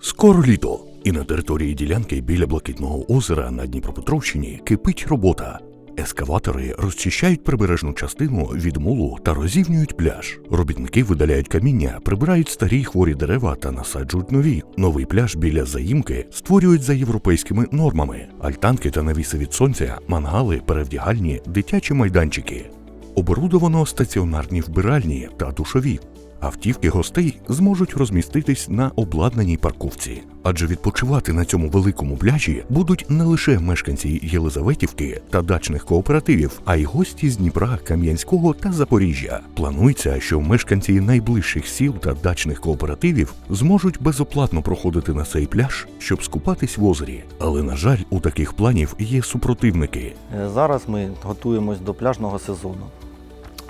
Скоро літо, і на території ділянки біля Блакитного озера на Дніпропетровщині кипить робота. Ескаватори розчищають прибережну частину від мулу та розівнюють пляж. Робітники видаляють каміння, прибирають старі хворі дерева та насаджують нові. Новий пляж біля заїмки створюють за європейськими нормами: альтанки та навіси від сонця, мангали, перевдягальні, дитячі майданчики. Оборудовано стаціонарні вбиральні та душові. Автівки гостей зможуть розміститись на обладнаній парковці, адже відпочивати на цьому великому пляжі будуть не лише мешканці Єлизаветівки та дачних кооперативів, а й гості з Дніпра, Кам'янського та Запоріжжя. Планується, що мешканці найближчих сіл та дачних кооперативів зможуть безоплатно проходити на цей пляж, щоб скупатись в озері. Але на жаль, у таких планів є супротивники. Е, Зараз ми готуємось до пляжного сезону.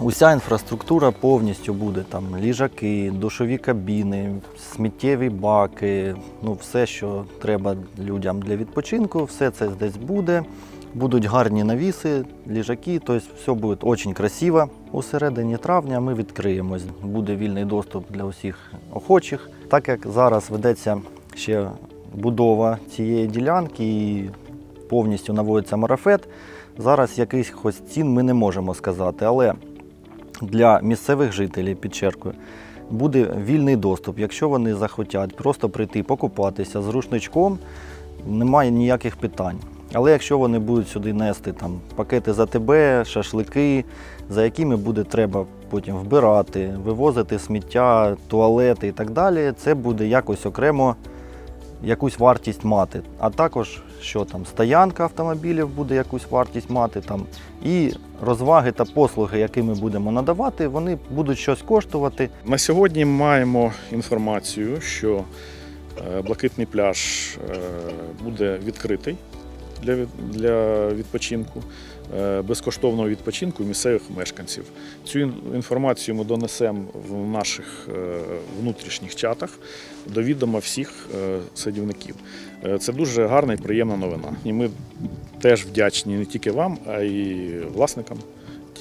Уся інфраструктура повністю буде там ліжаки, душові кабіни, сміттєві баки, ну все, що треба людям для відпочинку, все це десь буде. Будуть гарні навіси, ліжаки, тобто все буде дуже красиво. У середині травня ми відкриємось. Буде вільний доступ для усіх охочих. Так як зараз ведеться ще будова цієї ділянки і повністю наводиться марафет, зараз якихось цін ми не можемо сказати, але для місцевих жителів, підчеркую, буде вільний доступ. Якщо вони захотять просто прийти покупатися з рушничком, немає ніяких питань. Але якщо вони будуть сюди нести там пакети за тебе, шашлики, за якими буде треба потім вбирати, вивозити сміття, туалети і так далі, це буде якось окремо якусь вартість мати. А також що там стоянка автомобілів буде якусь вартість мати там, і розваги та послуги, які ми будемо надавати, вони будуть щось коштувати. На сьогодні маємо інформацію, що е, блакитний пляж е, буде відкритий для, для відпочинку, безкоштовного відпочинку місцевих мешканців. Цю інформацію ми донесемо в наших е, внутрішніх чатах до відома всіх е, садівників. Е, Це дуже гарна і приємна новина. І ми теж вдячні не тільки вам, а й власникам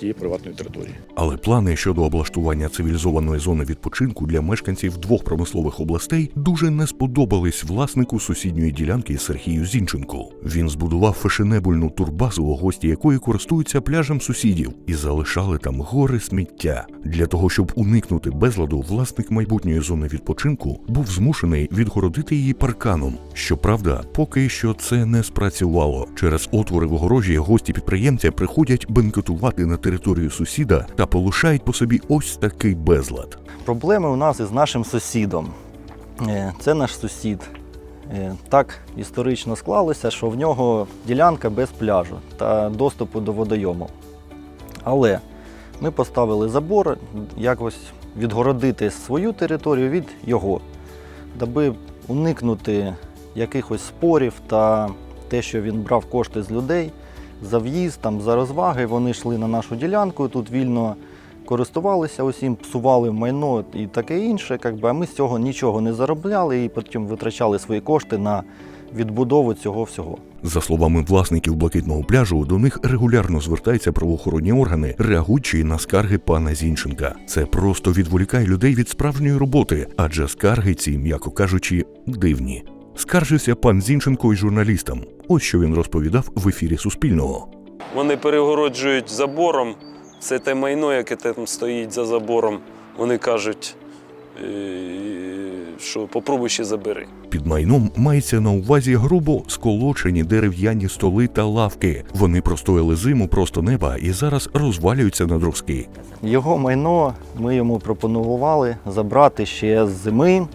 тієї приватної території. Але плани щодо облаштування цивілізованої зони відпочинку для мешканців двох промислових областей дуже не сподобались власнику сусідньої ділянки Сергію Зінченку. Він збудував фешенебельну турбазу, гості якої користуються пляжем сусідів, і залишали там гори сміття. Для того щоб уникнути безладу, власник майбутньої зони відпочинку був змушений відгородити її парканом. Щоправда, поки що це не спрацювало. Через отвори в огорожі гості підприємця приходять бенкетувати на територію сусіда та полишають по собі ось такий безлад. Проблеми у нас із нашим сусідом. Е, Це наш сусід. Е, Так історично склалося, що в нього ділянка без пляжу та доступу до водойому. Але ми поставили забор, якось відгородити свою територію від його, даби уникнути якихось спорів та те, що він брав кошти з людей за в'їзд, там, за розваги. Вони йшли на нашу ділянку, тут вільно користувалися усім, псували майно і таке інше. Якби, а ми з цього нічого не заробляли і потім витрачали свої кошти на відбудову цього всього. За словами власників блакитного пляжу, до них регулярно звертаються правоохоронні органи, реагуючи на скарги пана Зінченка. Це просто відволікає людей від справжньої роботи, адже скарги ці, м'яко кажучи, дивні. Скаржився пан Зінченко й журналістам. Ось що він розповідав в ефірі Суспільного. Вони перегороджують забором. Це те майно, яке там стоїть за забором. Вони кажуть, е, що попробуй ще забери. Під майном мається на увазі грубо сколочені дерев'яні столи та лавки. Вони простояли зиму просто неба і зараз розвалюються на друзки. Його майно ми йому пропонували забрати ще з зими,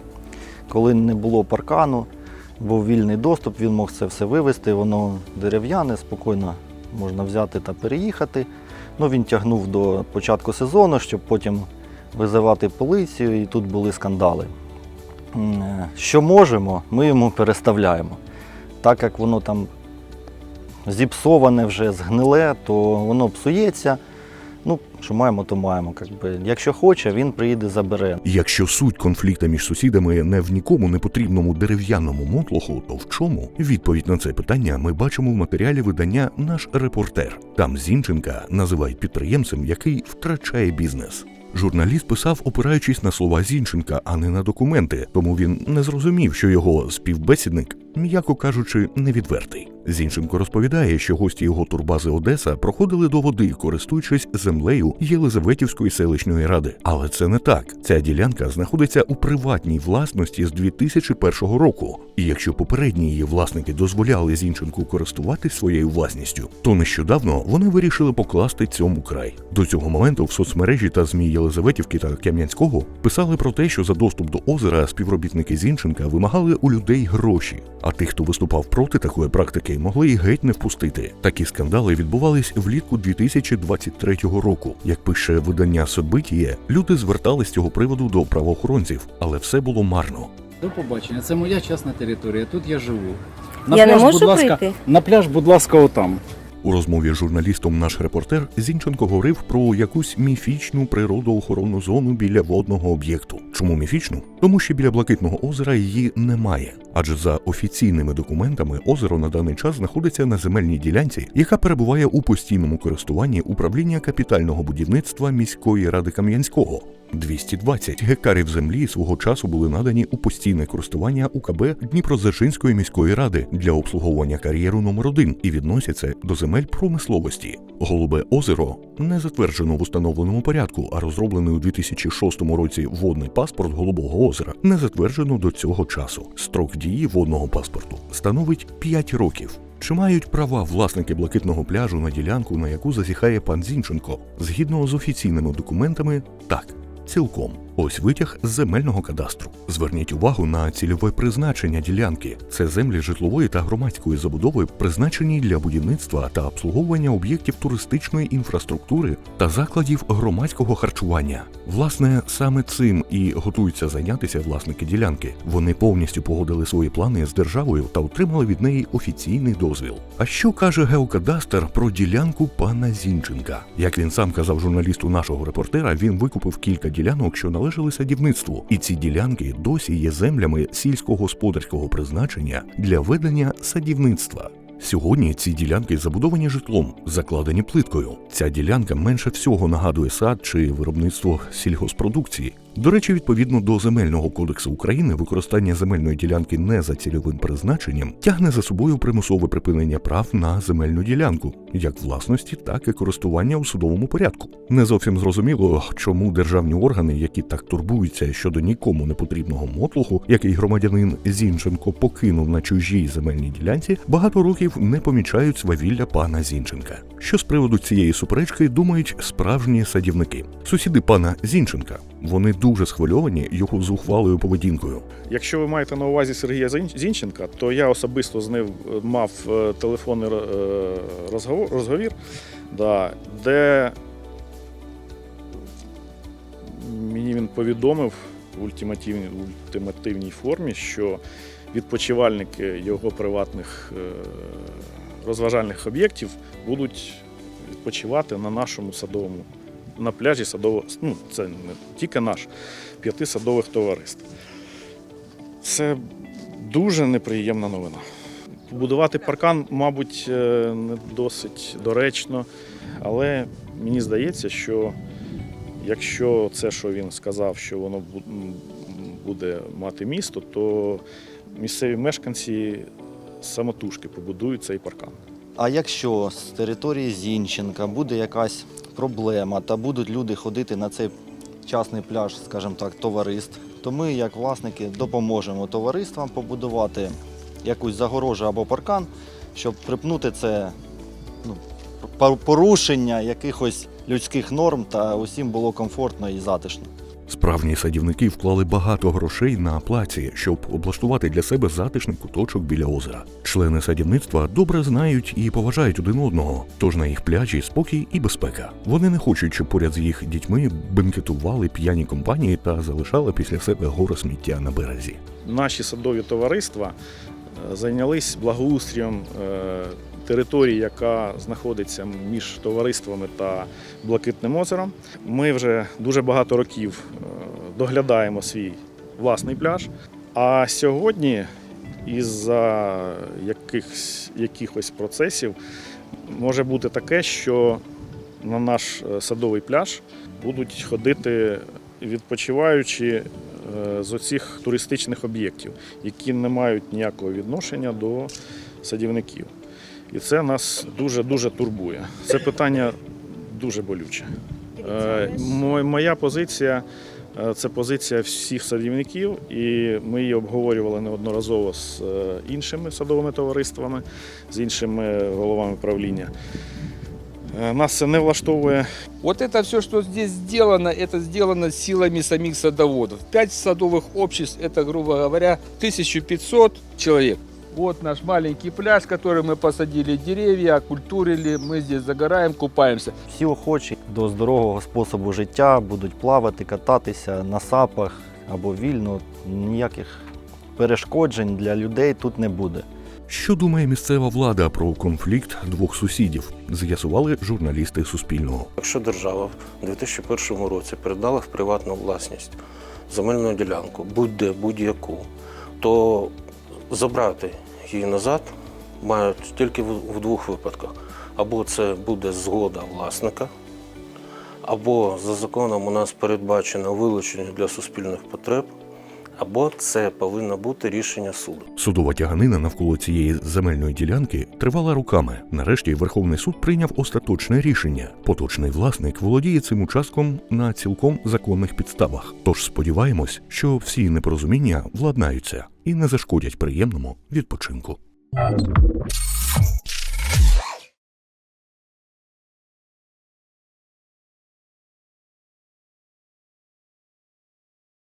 коли не було паркану, був вільний доступ, він мог це все вивезти, воно дерев'яне, спокійно можна взяти та переїхати. Ну, він тягнув до початку сезону, щоб потім визивати поліцію, і тут були скандали. Е, Що можемо, ми йому переставляємо. Так як воно там зіпсоване вже, згниле, то воно псується. Ну, що маємо, то маємо. Якби. Якщо хоче, він приїде, забере. Якщо суть конфлікта між сусідами не в нікому не потрібному дерев'яному мотлоху, то в чому? Відповідь на це питання ми бачимо в матеріалі видання Наш репортер. Там Зінченка називають підприємцем, який втрачає бізнес. Журналіст писав, опираючись на слова Зінченка, а не на документи, тому він не зрозумів, що його співбесідник, м'яко кажучи, невідвертий. Зінченко розповідає, що гості його турбази Одеса проходили до води, користуючись землею Єлизаветівської селищної ради. Але це не так. Ця ділянка знаходиться у приватній власності з 2001 року. І якщо попередні її власники дозволяли Зінченку користуватись своєю власністю, то нещодавно вони вирішили покласти цьому край. До цього моменту в соцмережі та ЗМІ Єлизаветівки та Кам'янського писали про те, що за доступ до озера співробітники Зінченка вимагали у людей гроші. А тих, хто виступав проти такої практики, могли і геть не впустити. Такі скандали відбувались влітку 2023 року. Як пише видання Собитіє, люди звертались з цього приводу до правоохоронців, але все було марно. До побачення. Це моя частна територія. Тут я живу. Я не можу будь ласка, прийти? на пляж, будь ласка, отам. У розмові з журналістом наш репортер Зінченко говорив про якусь міфічну природоохоронну зону біля водного об'єкту. Чому міфічну? Тому що біля блакитного озера її немає. Адже за офіційними документами озеро на даний час знаходиться на земельній ділянці, яка перебуває у постійному користуванні управління капітального будівництва міської ради Кам'янського. 220 гектарів землі свого часу були надані у постійне користування УКБ Дніпродзержинської міської ради для обслуговування кар'єру номер 1 і відносяться до земель промисловості. Голубе озеро не затверджено в установленому порядку, а розроблений у 2006 році водний паспорт Голубого озера не затверджено до цього часу. Строк дії водного паспорту становить 5 років. Чи мають права власники блакитного пляжу на ділянку, на яку зазіхає пан Зінченко? Згідно з офіційними документами, так. Цілком. Ось витяг з земельного кадастру. Зверніть увагу на цільове призначення ділянки. Це землі житлової та громадської забудови, призначені для будівництва та обслуговування об'єктів туристичної інфраструктури та закладів громадського харчування. Власне, саме цим і готуються зайнятися власники ділянки. Вони повністю погодили свої плани з державою та отримали від неї офіційний дозвіл. А що каже геокадастр про ділянку пана Зінченка? Як він сам казав журналісту нашого репортера, він викупив кілька ділянок, що належали садівництву, і ці ділянки досі є землями сільськогосподарського призначення для ведення садівництва. Сьогодні ці ділянки забудовані житлом, закладені плиткою. Ця ділянка менше всього нагадує сад чи виробництво сільгоспродукції. До речі, відповідно до земельного кодексу України, використання земельної ділянки не за цільовим призначенням тягне за собою примусове припинення прав на земельну ділянку, як власності, так і користування у судовому порядку. Не зовсім зрозуміло, чому державні органи, які так турбуються щодо нікому не потрібного мотлуху, який громадянин Зінченко покинув на чужій земельній ділянці, багато років не помічають свавілля пана Зінченка. Що з приводу цієї суперечки думають справжні садівники, сусіди пана Зінченка. Вони дуже схвильовані його зухвалою поведінкою. Якщо ви маєте на увазі Сергія Зін- Зінченка, то я особисто з ним е, мав е, телефонний е, розговор, розговір, да, де мені він повідомив в ультимативній, ультимативній формі, що відпочивальники його приватних розважальних об'єктів будуть відпочивати на нашому садовому, на пляжі садового, ну це не тільки наш, п'яти садових товариств. Це дуже неприємна новина. Будувати паркан, мабуть, е, не досить доречно, але мені здається, що якщо це, що він сказав, що воно буде мати місто, то місцеві мешканці самотужки побудують цей паркан. А якщо з території Зінченка буде якась проблема та будуть люди ходити на цей частний пляж, скажімо так, товариств, то ми, як власники, допоможемо товариствам побудувати якусь загорожу або паркан, щоб припнути це ну, порушення якихось людських норм та усім було комфортно і затишно. Справні садівники вклали багато грошей на плаці, щоб облаштувати для себе затишний куточок біля озера. Члени садівництва добре знають і поважають один одного, тож на їх пляжі спокій і безпека. Вони не хочуть, щоб поряд з їх дітьми бенкетували п'яні компанії та залишали після себе гори сміття на березі. Наші садові товариства е, зайнялись благоустрієм е, території, яка знаходиться між товариствами та Блакитним озером. Ми вже дуже багато років е, доглядаємо свій власний пляж. А сьогодні, із-за якихось, якихось процесів, може бути таке, що на наш е, садовий пляж будуть ходити відпочиваючи е, з оцих туристичних об'єктів, які не мають ніякого відношення до садівників. І це нас дуже-дуже турбує. Це питання дуже болюче. Е, мо- Моя позиція е, це позиція всіх садівників, і ми її обговорювали неодноразово з е, іншими садовими товариствами, з іншими головами правління. Е, Нас це не влаштовує. Вот это все, что здесь сделано, это сделано силами самих садоводов. Пять садовых обществ, это, грубо говоря, 1500 человек. Вот наш маленький пляж, который мы посадили деревья, окультурили, мы здесь загораем, купаемся. Всі охочі до здорового способу життя будуть плавати, кататися на сапах або вільно. Ніяких перешкоджень для людей тут не буде. Що думає місцева влада про конфлікт двох сусідів? З'ясували журналісти Суспільного. Якщо держава в 2001 році передала в приватну власність земельну ділянку, будь-де, будь-яку, то забрати її назад мають тільки в двох випадках. Або це буде згода власника, або за законом у нас передбачено вилучення для суспільних потреб, або це повинно бути рішення суду. Судова тяганина навколо цієї земельної ділянки тривала роками. Нарешті Верховний суд прийняв остаточне рішення. Поточний власник володіє цим участком на цілком законних підставах. Тож сподіваємось, що всі непорозуміння владнаються і не зашкодять приємному відпочинку.